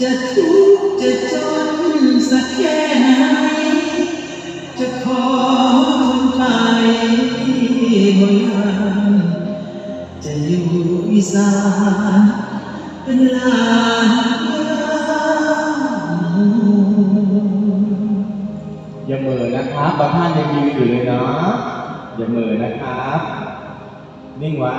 จะทุกข์จะจนสักแค่ไหน จะขอคนไปบนลานจะอยู่อีสานเป็นลานยามอย่าเหม่อนะครับบางท่านยังยืนอยู่เลยเนาะอย่าเหม่อนะครับ นิ่งไว้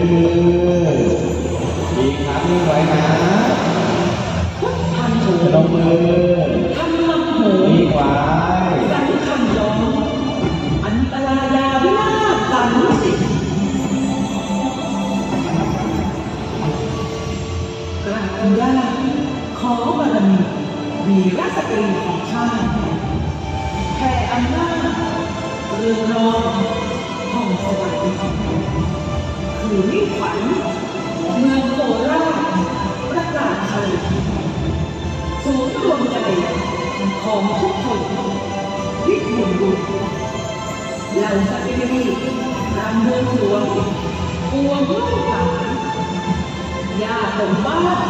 ดึงมือดีครับนิ่ไว้นะพันโหลงมือพันลำโหนิ่งไว้สังขันยอมอันตรายาวินาศสันติกราบคุณย่าขอบารมีวีรสตรีของชาติแผ่อำนาจเรืองรองห้องสวัสดิ คือมิ่งขวัญเมืองโคราชประกาศไทยศูนย์รวมใจของทุกคนวิทย์บุญบุญเหล่าสตรีรำเรืองหลวงปวงลูกหลานญาติบ้าน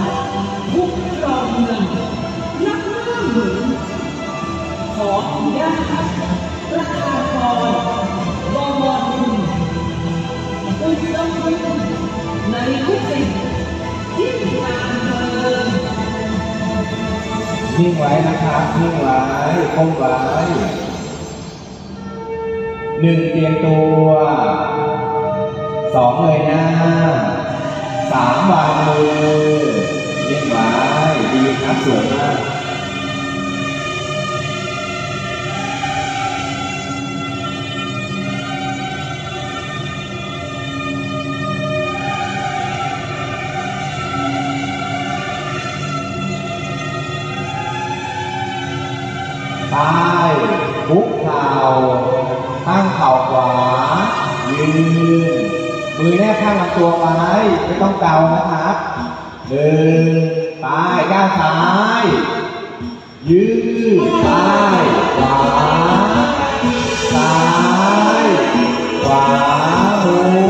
ผู้ครองเมืองนักหน้าหมุนขออนุญาตประชากร นิ่งไว้นะครับนิ่งไว้คงไว้หนึ่งเตรียมตัวสองเงยหน้าสามวางมือนิ่งไว้ดีครับสวยมาก ใต้คุกเข่าตั้งเข่าขวา ยืน มือแนบข้างลำตัวไว้ ไม่ต้องเกานะครับหนึ่งไปก้าวซ้าย ยืดซ้ายขวา ซ้าย ขวาม้ว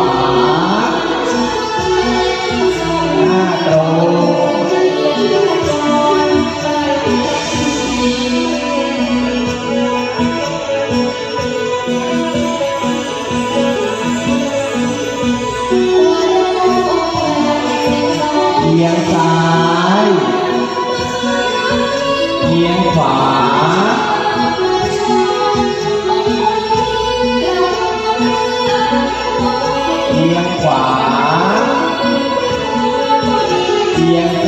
อี Yeah.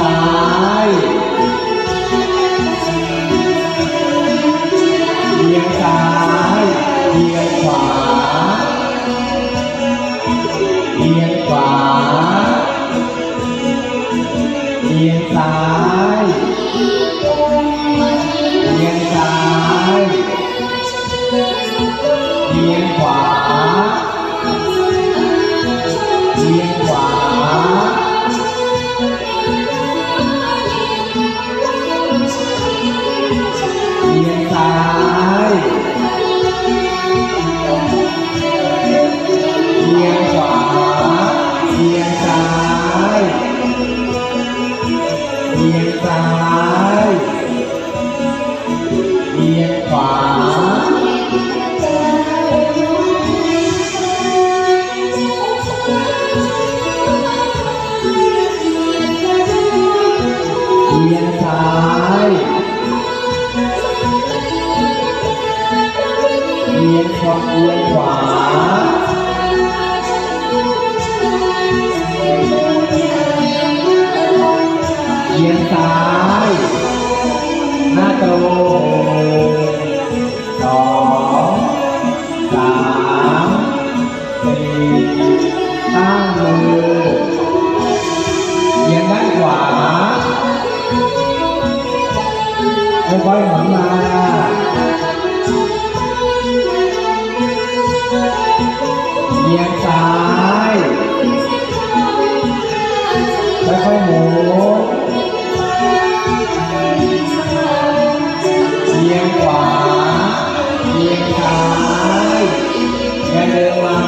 เลี้ยงขซ้าย ซ้าย ค่อยหมุนเอียงขวาเอียงซ้ายแม่เดินไม้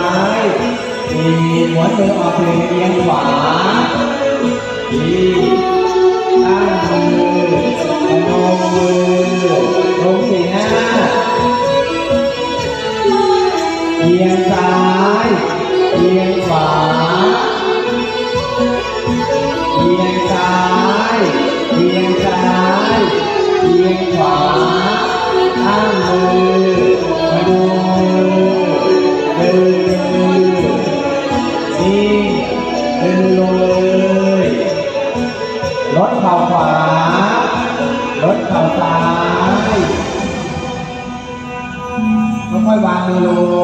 มีหัวเธอออกเเอียงขวาดี ยงซ้ายเวีซ้ายเวีขวาข้ามือดูเดินนี่เดินลงเลยรถเข่าขวารถเข่าซ้ายค่อยวางมือลง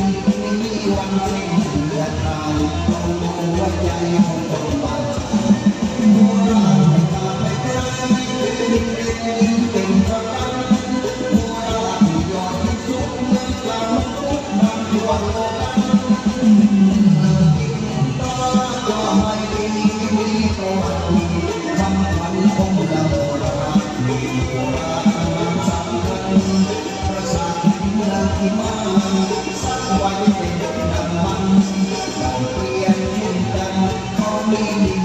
มีมีวันนี้เดือดตาต้อาหัวใจเอาตรงบา You.